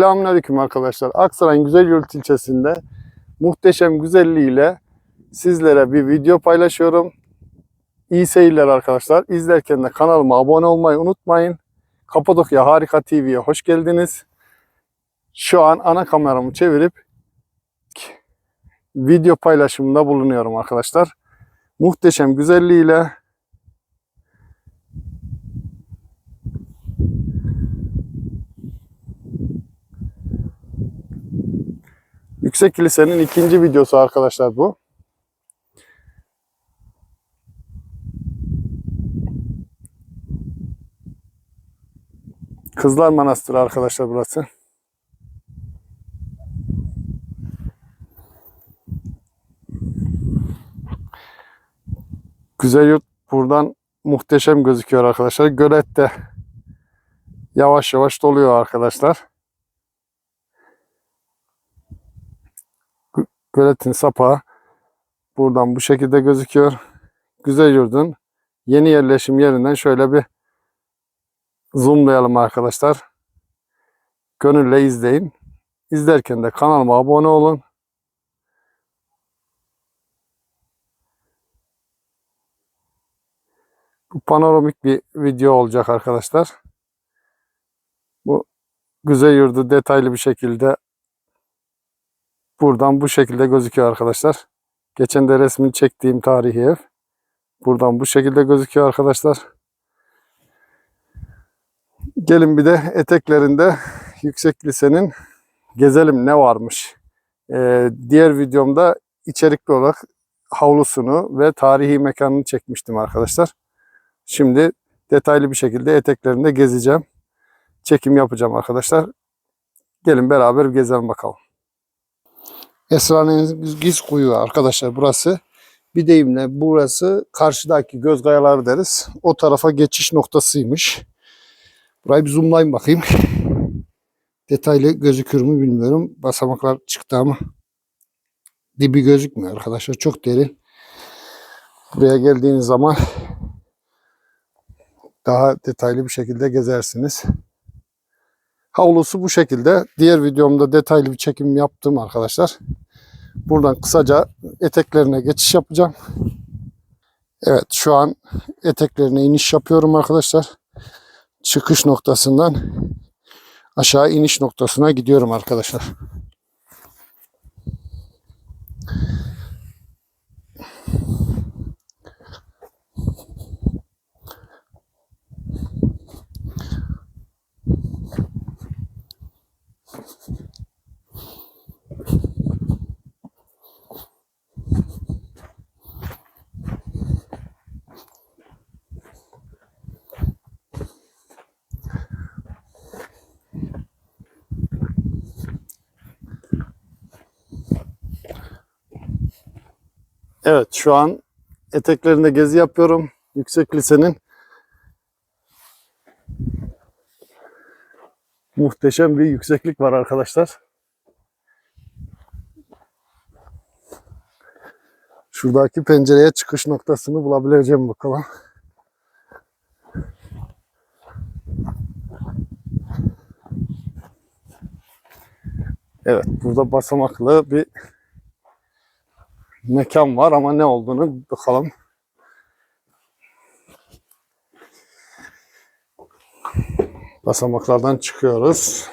Selamünaleyküm arkadaşlar. Aksaray'ın Güzelyurt ilçesinde muhteşem güzelliğiyle sizlere bir video paylaşıyorum. İyi seyirler arkadaşlar. İzlerken de kanalıma abone olmayı unutmayın. Kapadokya Harika TV'ye hoş geldiniz. Şu an ana kameramı çevirip video paylaşımında bulunuyorum arkadaşlar. Muhteşem güzelliğiyle Yüksek Kilise'nin ikinci videosu arkadaşlar bu. Kızlar Manastırı arkadaşlar burası. Güzel yurt buradan muhteşem gözüküyor arkadaşlar. Gölet de yavaş yavaş doluyor arkadaşlar. Göletin sapağı buradan bu şekilde gözüküyor. Güzel yurdun yeni yerleşim yerinden şöyle bir zoomlayalım arkadaşlar. Gönülle izleyin. İzlerken de kanalıma abone olun. Bu panoramik bir video olacak arkadaşlar. Bu güzel yurdu detaylı bir şekilde buradan bu şekilde gözüküyor arkadaşlar. Geçen de resmini çektiğim tarihi ev. Buradan bu şekilde gözüküyor arkadaşlar. Gelin bir de eteklerinde yüksek lisenin gezelim ne varmış. Ee, diğer videomda içerikli olarak havlusunu ve tarihi mekanını çekmiştim arkadaşlar. Şimdi detaylı bir şekilde eteklerinde gezeceğim. Çekim yapacağım arkadaşlar. Gelin beraber gezelim bakalım. Esrarengiz kuyu arkadaşlar burası. Bir deyimle burası karşıdaki göz kayaları deriz. O tarafa geçiş noktasıymış. Burayı bir zoomlayayım bakayım. Detaylı gözükür mü bilmiyorum. Basamaklar çıktı ama dibi gözükmüyor arkadaşlar. Çok derin. Buraya geldiğiniz zaman daha detaylı bir şekilde gezersiniz. Havlusu bu şekilde. Diğer videomda detaylı bir çekim yaptım arkadaşlar. Buradan kısaca eteklerine geçiş yapacağım. Evet şu an eteklerine iniş yapıyorum arkadaşlar. Çıkış noktasından aşağı iniş noktasına gidiyorum arkadaşlar. Evet şu an eteklerinde gezi yapıyorum. Yüksek lisenin muhteşem bir yükseklik var arkadaşlar. Şuradaki pencereye çıkış noktasını bulabileceğim bakalım. Evet burada basamaklı bir mekan var ama ne olduğunu bakalım. Basamaklardan çıkıyoruz.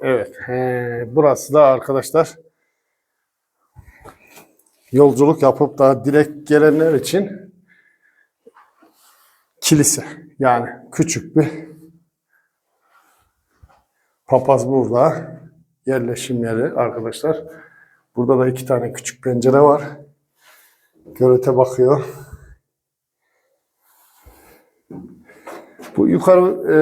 Evet. he, burası da arkadaşlar yolculuk yapıp da direkt gelenler için kilise. Yani küçük bir papaz burada. Yerleşim yeri arkadaşlar. Burada da iki tane küçük pencere var. Gölete bakıyor. Bu yukarı e,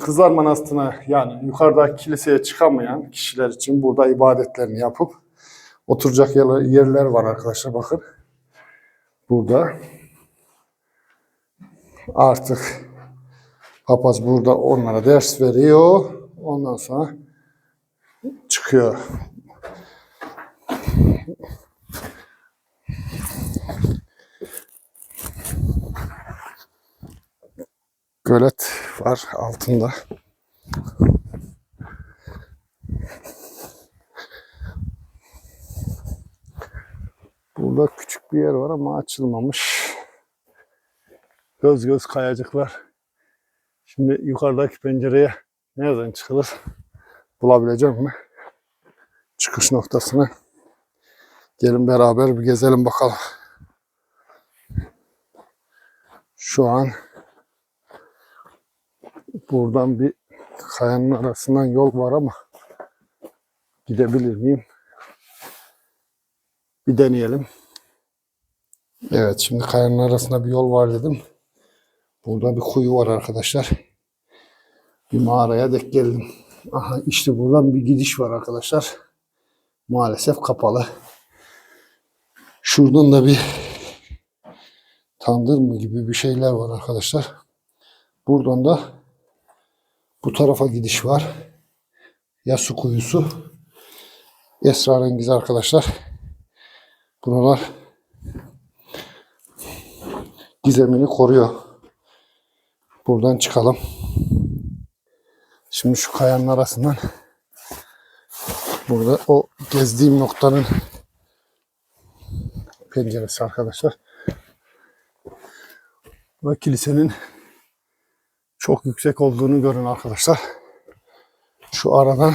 Kızlar Manastırı'na yani yukarıda kiliseye çıkamayan kişiler için burada ibadetlerini yapıp oturacak yerler var arkadaşlar bakın. Burada artık papaz burada onlara ders veriyor. Ondan sonra çıkıyor. gölet var altında. Burada küçük bir yer var ama açılmamış. Göz göz kayacıklar. Şimdi yukarıdaki pencereye nereden çıkılır? Bulabileceğim mi? Çıkış noktasını. Gelin beraber bir gezelim bakalım. Şu an buradan bir kayanın arasından yol var ama gidebilir miyim? Bir deneyelim. Evet şimdi kayanın arasında bir yol var dedim. Burada bir kuyu var arkadaşlar. Bir mağaraya dek geldim. Aha işte buradan bir gidiş var arkadaşlar. Maalesef kapalı. Şuradan da bir tandır mı gibi bir şeyler var arkadaşlar. Buradan da bu tarafa gidiş var. Ya su kuyusu. Esrarengiz arkadaşlar. Buralar gizemini koruyor. Buradan çıkalım. Şimdi şu kayanın arasından burada o gezdiğim noktanın penceresi arkadaşlar. Ve kilisenin çok yüksek olduğunu görün arkadaşlar. Şu aradan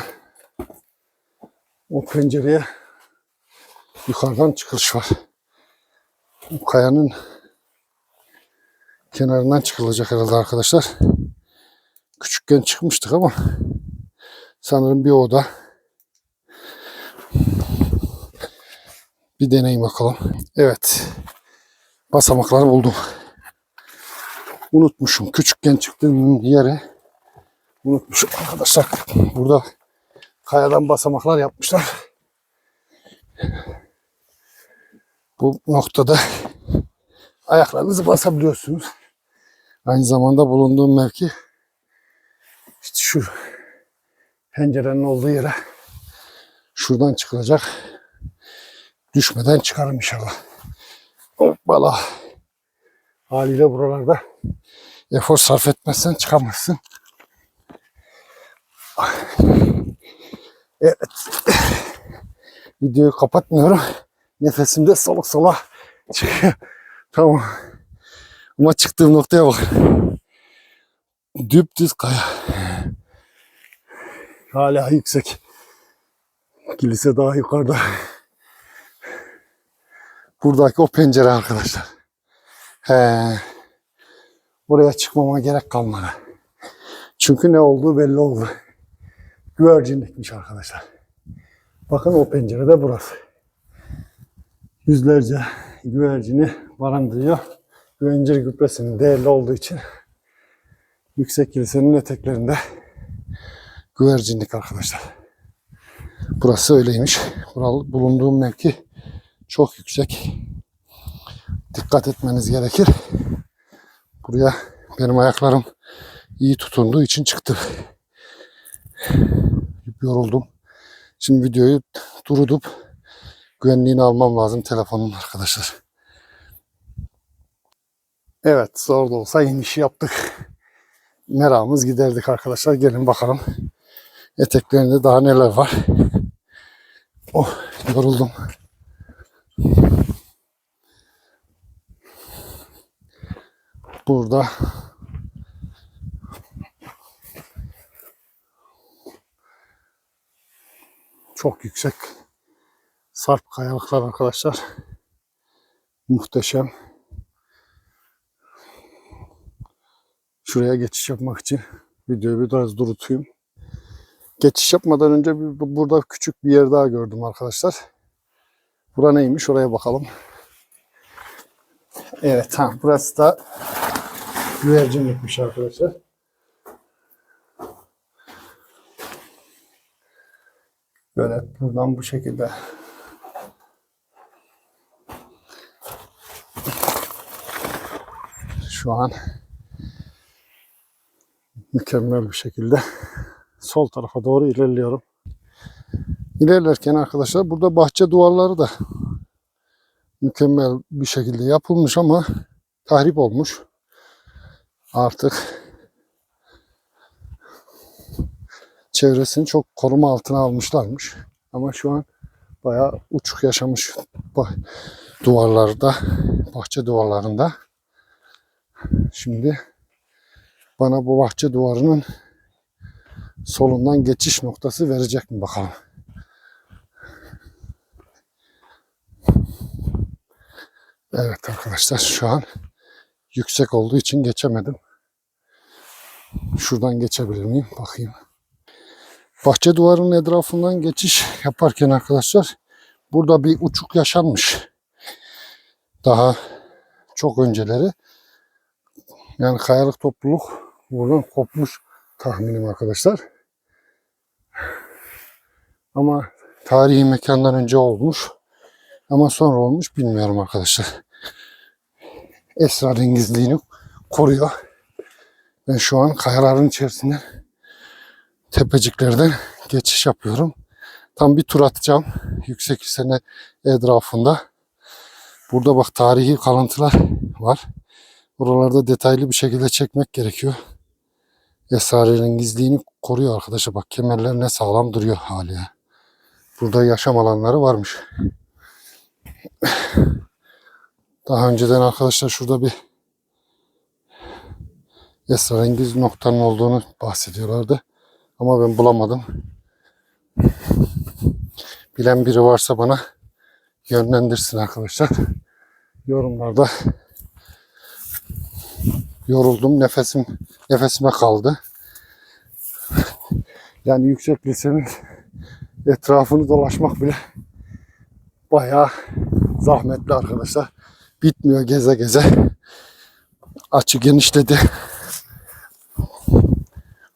o pencereye yukarıdan çıkış var. Bu kayanın kenarından çıkılacak herhalde arkadaşlar. Küçükken çıkmıştık ama sanırım bir oda. Bir deneyim bakalım. Evet. Basamakları buldum. Unutmuşum. Küçükken çıktığım yere unutmuşum arkadaşlar. Burada kayadan basamaklar yapmışlar. Bu noktada ayaklarınızı basabiliyorsunuz. Aynı zamanda bulunduğum mevki işte şu pencerenin olduğu yere şuradan çıkılacak. Düşmeden çıkarım inşallah. Hoppala. Haliyle buralarda efor sarf etmezsen çıkamazsın. Evet. Videoyu kapatmıyorum. Nefesimde soluk sola çıkıyor. Tamam. Ama çıktığım noktaya bak. Düptüz kaya. Hala yüksek. Kilise daha yukarıda. Buradaki o pencere arkadaşlar. He. Oraya çıkmama gerek kalmadı. Çünkü ne olduğu belli oldu. Güvercinlikmiş arkadaşlar. Bakın o pencerede burası. Yüzlerce güvercini barındırıyor. Güvencir gübresinin değerli olduğu için yüksek kilisenin eteklerinde güvercinlik arkadaşlar. Burası öyleymiş. Buralı bulunduğum mevki çok yüksek. Dikkat etmeniz gerekir. Buraya benim ayaklarım iyi tutunduğu için çıktı. Yoruldum. Şimdi videoyu durdurup güvenliğini almam lazım telefonum arkadaşlar. Evet zor da olsa inişi yaptık. Meramımız giderdik arkadaşlar. Gelin bakalım. Eteklerinde daha neler var. Oh yoruldum. Burada çok yüksek sarp kayalıklar arkadaşlar. Muhteşem. Şuraya geçiş yapmak için videoyu biraz durutayım. Geçiş yapmadan önce bir, bu- burada küçük bir yer daha gördüm arkadaşlar. Bura neymiş oraya bakalım. Evet ha burası da güvercinlikmiş arkadaşlar. Böyle buradan bu şekilde şu an mükemmel bir şekilde sol tarafa doğru ilerliyorum. İlerlerken arkadaşlar burada bahçe duvarları da mükemmel bir şekilde yapılmış ama tahrip olmuş. Artık çevresini çok koruma altına almışlarmış. Ama şu an bayağı uçuk yaşamış duvarlarda, bahçe duvarlarında. Şimdi bana bu bahçe duvarının solundan geçiş noktası verecek mi bakalım. Evet arkadaşlar şu an yüksek olduğu için geçemedim. Şuradan geçebilir miyim? Bakayım. Bahçe duvarının etrafından geçiş yaparken arkadaşlar burada bir uçuk yaşanmış. Daha çok önceleri. Yani kayalık topluluk buradan kopmuş tahminim arkadaşlar. Ama tarihi mekandan önce olmuş. Ama sonra olmuş bilmiyorum arkadaşlar. Esrarengizliğini koruyor. Ben şu an kayaların içerisinde tepeciklerden geçiş yapıyorum. Tam bir tur atacağım. Yüksek sene etrafında. Burada bak tarihi kalıntılar var. Buralarda detaylı bir şekilde çekmek gerekiyor. Esrarengizliğini koruyor arkadaşlar. Bak kemerler ne sağlam duruyor hali ya. Burada yaşam alanları varmış. Daha önceden arkadaşlar şurada bir esrarengiz noktanın olduğunu bahsediyorlardı. Ama ben bulamadım. Bilen biri varsa bana yönlendirsin arkadaşlar. Yorumlarda yoruldum. Nefesim nefesime kaldı. Yani yüksek lisenin etrafını dolaşmak bile bayağı zahmetli arkadaşlar. Bitmiyor geze geze. Açı genişledi.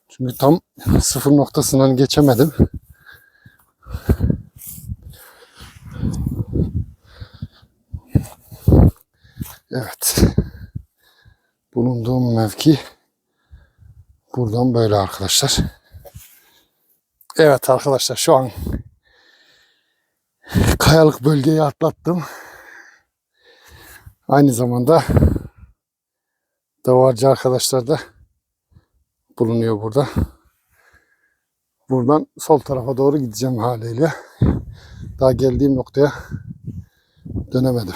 Çünkü tam sıfır noktasından geçemedim. Evet. Bulunduğum mevki buradan böyle arkadaşlar. Evet arkadaşlar şu an kayalık bölgeyi atlattım. Aynı zamanda davarcı arkadaşlar da bulunuyor burada. Buradan sol tarafa doğru gideceğim haliyle. Daha geldiğim noktaya dönemedim.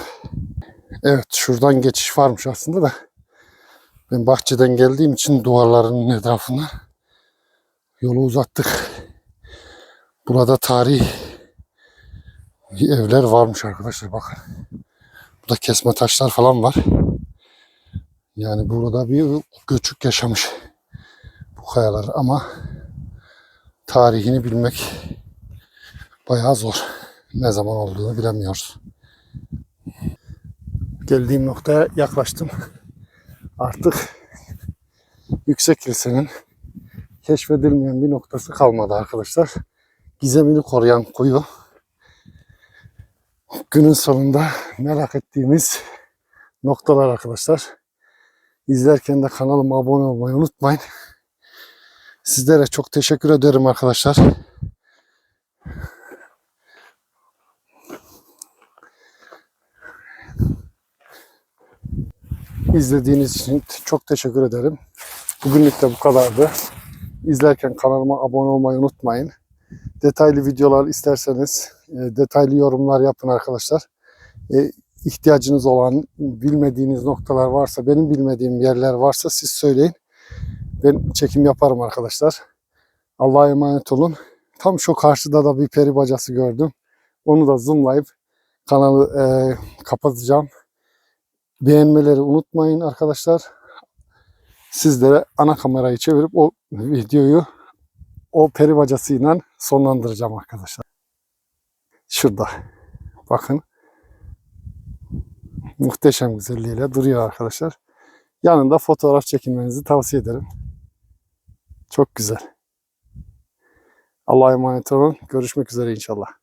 Evet şuradan geçiş varmış aslında da ben bahçeden geldiğim için duvarların etrafına yolu uzattık. Burada tarihi evler varmış arkadaşlar bakın. Burada kesme taşlar falan var. Yani burada bir göçük yaşamış bu kayalar ama tarihini bilmek bayağı zor. Ne zaman olduğunu bilemiyoruz. Geldiğim noktaya yaklaştım. Artık yüksek kilisenin keşfedilmeyen bir noktası kalmadı arkadaşlar. Gizemini koruyan kuyu. Günün sonunda merak ettiğimiz noktalar arkadaşlar. İzlerken de kanalıma abone olmayı unutmayın. Sizlere çok teşekkür ederim arkadaşlar. İzlediğiniz için çok teşekkür ederim. Bugünlük de bu kadardı. İzlerken kanalıma abone olmayı unutmayın. Detaylı videolar isterseniz e, detaylı yorumlar yapın arkadaşlar. İhtiyacınız olan bilmediğiniz noktalar varsa, benim bilmediğim yerler varsa siz söyleyin. Ben çekim yaparım arkadaşlar. Allah'a emanet olun. Tam şu karşıda da bir peri bacası gördüm. Onu da zoomlayıp kanalı e, kapatacağım. Beğenmeleri unutmayın arkadaşlar. Sizlere ana kamerayı çevirip o videoyu o peri bacasıyla sonlandıracağım arkadaşlar. Şurada. Bakın. Muhteşem güzelliğiyle duruyor arkadaşlar. Yanında fotoğraf çekilmenizi tavsiye ederim. Çok güzel. Allah'a emanet olun. Görüşmek üzere inşallah.